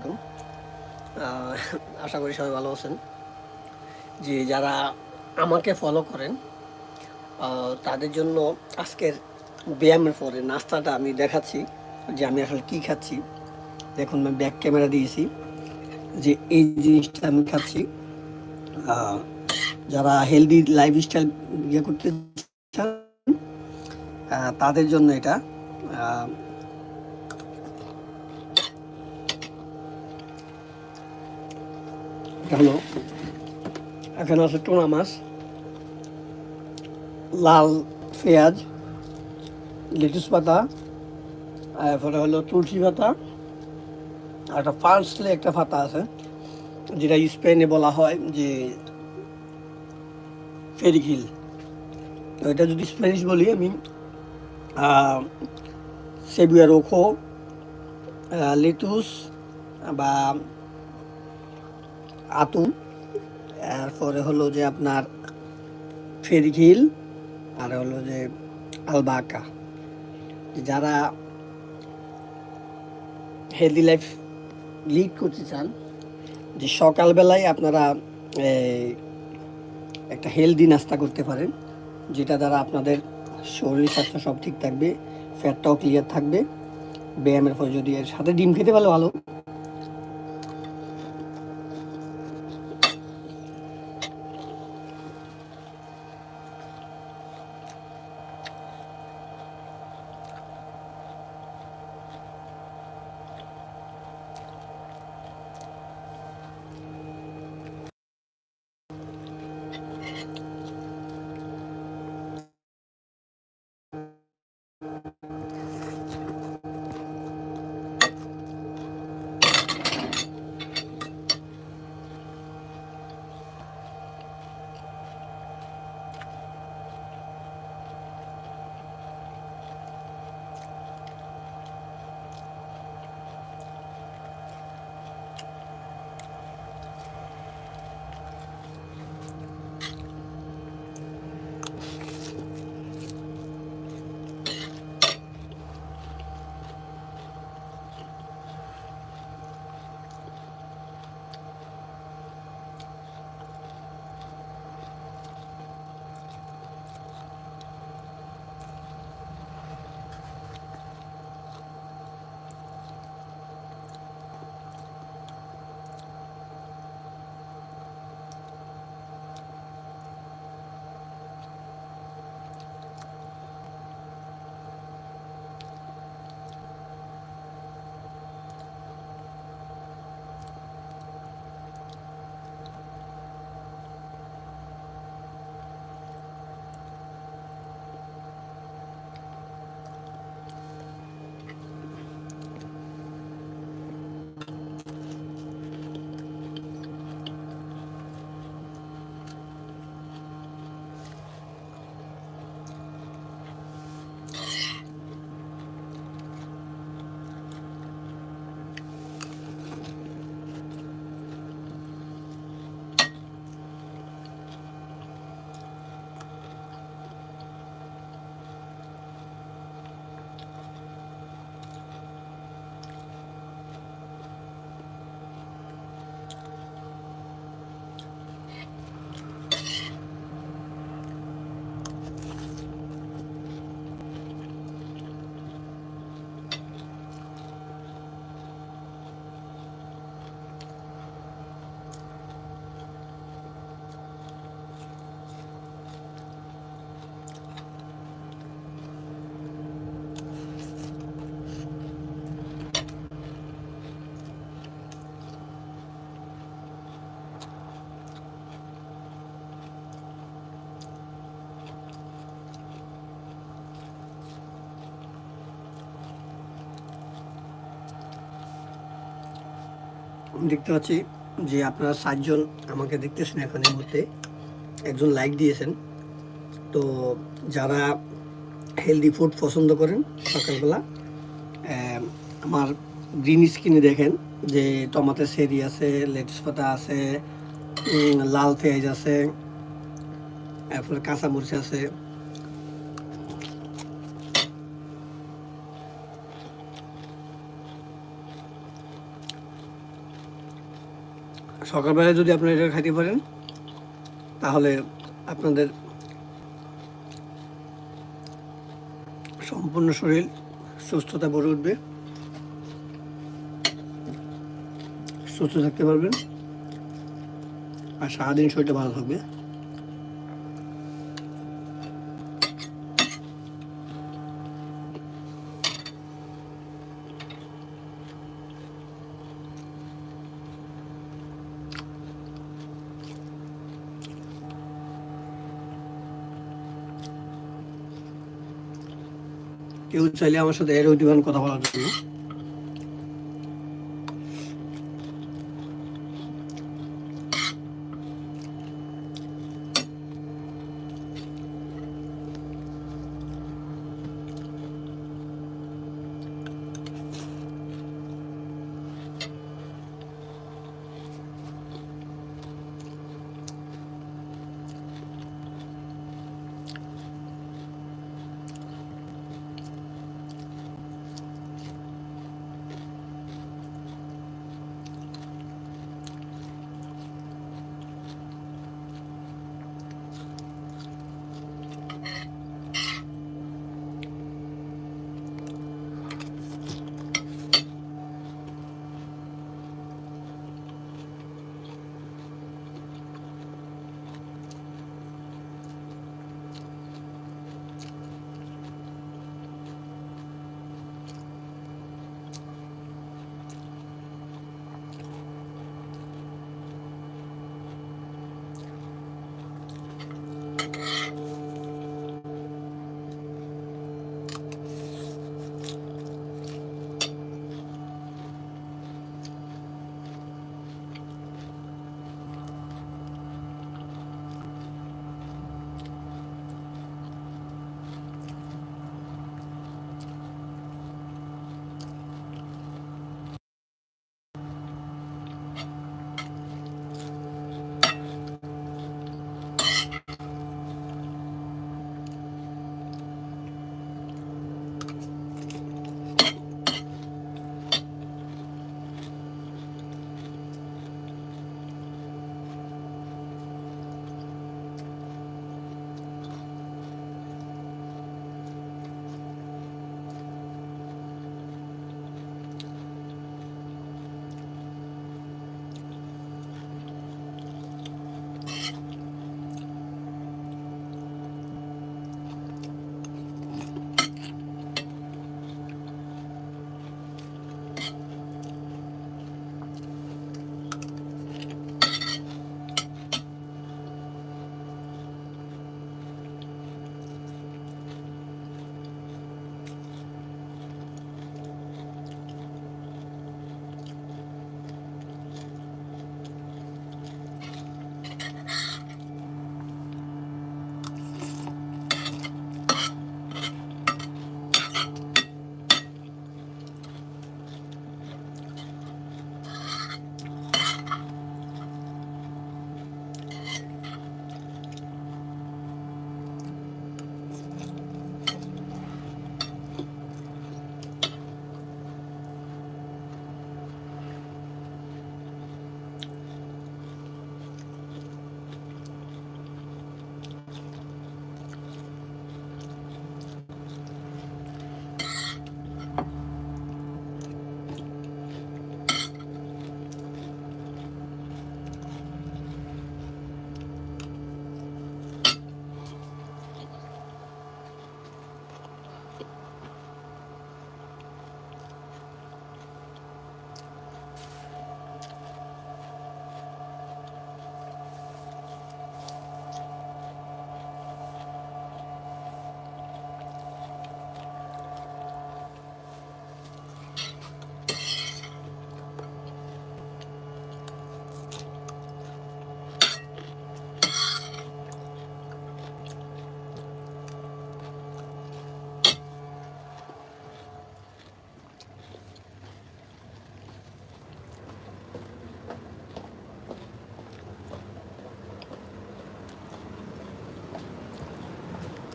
আলাইকুম। আশা করি সবাই ভালো আছেন। যে যারা আমাকে ফলো করেন তাদের জন্য আজকের ব্যায়ামের পরে নাস্তাটা আমি দেখাচ্ছি যে আমি আসলে কি খাচ্ছি। দেখুন, আমি ব্যাক ক্যামেরা দিয়েছি যে এই জিনিসটা আমি খাচ্ছি। যারা হেলদি লাইফস্টাইল ইয়ে করতে চান তাদের জন্য এটা আহ, এটা হলো এখানে আছে টোনা মাছ, লাল পেঁয়াজ, লেটুস পাতা এরপরে হলো তুলসী পাতা, আর একটা পার্সলে একটা পাতা আছে, যেটা স্পেনে বলা হয় যে ফেরিকিল এটা যদি স্প্যানিশ বলি আমি সেবিয়া রোখো লেটুস, বা আতুন, এরপরে হলো যে আপনার ফেরিঘিল, আর হলো যে আলবাকা। যারা হেলদি লাইফ লিড করতে চান, যে সকালবেলায় আপনারা একটা হেলদি নাস্তা করতে পারেন, যেটা দ্বারা আপনাদের শরীর স্বাস্থ্য সব ঠিক থাকবে ফ্যাটটাও ক্লিয়ার থাকবে, ব্যায়ামের পরে যদি এর সাথে ডিম খেতে পারলে ভালো। দেখতে পাচ্ছি যে আপনারা সাতজন আমাকে দেখতেছেন এখন এই মুহূর্তে। একজন লাইক দিয়েছেন। তো যারা হেলদি ফুড পছন্দ করেন সকালবেলা আমার গ্রিন স্কিনে দেখেন যে টমাটো সেরি আছে লেটুস পাতা আছে লাল পেঁয়াজ আছে, এরপরে কাঁচামরিচ আছে। সকালবেলায় যদি আপনারা এটা খাইতে পারেন, তাহলে আপনাদের সম্পূর্ণ শরীর সুস্থতা গড়ে উঠবে। সুস্থ থাকতে পারবেন। আর সারাদিন শরীরটা ভালো থাকবে। কেউ চাইলে আমার সাথে এর দিবেন কথা বলার জন্য।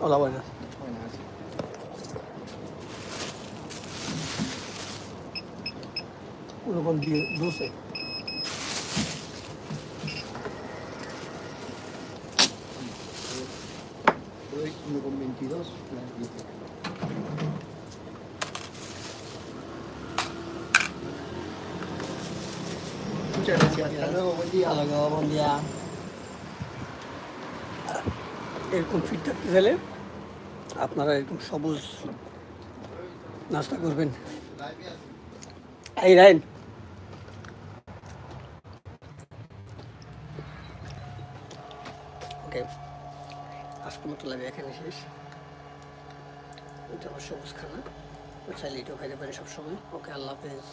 Hola, buenas. Buenas. Uno con 10, 12. Uno con veintidós. Muchas gracias. Hasta luego, buen día. Hasta buen día. Ah, el conflicto আপনারা এরকম সবুজ নাস্তা করবেন। এই রাইন। ওকে, আজকের মতো লাগে এখানে শেষ। এটা আমার সবুজ খানা। চাইলে এটাও খাইতে পারি সবসময়। ওকে, আল্লাহ হাফেজ।